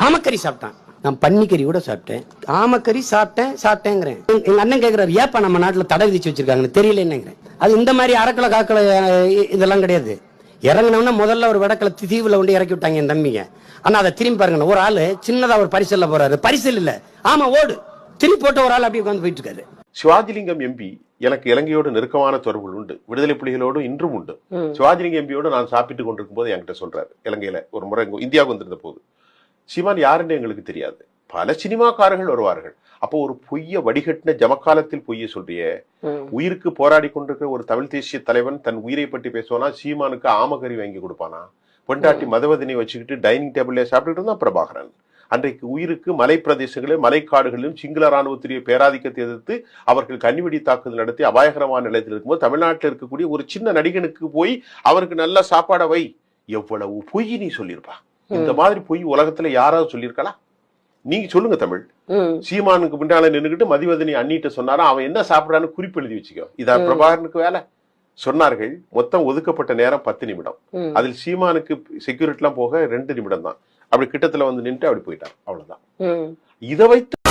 ஆமக்கறி சாப்பிட்டான். நான் பன்னிக்கறி கூட சாப்பிட்டேன். ஆமக்கறி சாப்பிட்டேன் சாப்பிட்டேங்கிறேன். எங்க- அண்ணன் கேக்குறாரு ஏப்பா நம்ம நாட்டுல தடை விதிச்சு வச்சிருக்காங்கன்னு தெரியல என்னங்கிறேன் அது இந்த மாதிரி அறக்கலை காக்கலை இதெல்லாம் கிடையாது. இறங்கினோம்னா முதல்ல ஒரு வடக்கல தீவுல கொண்டு இறக்கி விட்டாங்க என் தம்பிங்க. ஆனா அதை திரும்பி பாருங்க ஒரு ஆளு சின்னதா ஒரு பரிசல்ல போறாரு. பரிசல் இல்ல. ஆமா ஓடு. திருப்பி போட்ட ஒரு ஆள் அப்படியே உட்காந்து போயிட்டு இருக்காரு சிவாஜிலிங்கம் எம்பி எனக்கு இலங்கையோடு நெருக்கமான தொடர்புகள் உண்டு. விடுதலை புலிகளோடு இன்றும் உண்டு. சிவாஜிலிங்கம் எம்பியோடு நான் சாப்பிட்டு கொண்டிருக்கும் போது என்கிட்ட சொல்றாரு இலங்கையில ஒரு முறை இந்தியாவுக்கு வந்திருந்த போது சிவான் யாருன்னு எங்களுக்கு தெரியாது. பல சினிமாக்காரர்கள் வருவார்கள். அப்போ ஒரு பொய்ய வடிகட்டின ஜமக்காலத்தில் பொய்ய சொல்றிய உயிருக்கு போராடி கொண்டிருக்கிற ஒரு தமிழ் தேசிய தலைவன் தன் உயிரை பற்றி பேசுவானா? சீமானுக்கு ஆமகறி வாங்கி கொடுப்பானா? பொண்டாட்டி மதவதினை வச்சுக்கிட்டு டைனிங் டேபிள்ல சாப்பிட்டுட்டு இருந்தான் பிரபாகரன். அன்றைக்கு உயிருக்கு மலை பிரதேசங்களில் மலைக்காடுகளிலும் சிங்கள ராணுவத்துடைய பேராதிக்கத்தை எதிர்த்து அவர்கள் கன்னிவெடி தாக்குதல் நடத்தி அபாயகரமான நிலையத்தில் இருக்கும்போது தமிழ்நாட்டில் இருக்கக்கூடிய ஒரு சின்ன நடிகனுக்கு போய் அவருக்கு நல்ல சாப்பாடை வை. எவ்வளவு பொய் நீ சொல்லியிருப்பா? இந்த மாதிரி பொய் உலகத்துல யாராவது சொல்லியிருக்கலாம் நீங்க சொல்லுங்க தமிழ். சீமானுக்கு முன்னால நின்னுகிட்டு மதிவதனி அண்ணிட்ட சொன்னாரா? அவன் என்ன சாப்பிடுறான்னு குறிப்பு எழுதி வச்சுக்கோ. இதா பிரபாகரனுக்கு வேலை. சொன்னார்கள் மொத்தம் ஒதுக்கப்பட்ட நேரம் பத்து நிமிடம். அதில் சீமானுக்கு செக்யூரிட்டி எல்லாம் போக ரெண்டு நிமிடம் தான். அப்படி கிட்டத்துல வந்து நின்று அப்படி போயிட்டார் அவ்வளவுதான். இதை வைத்து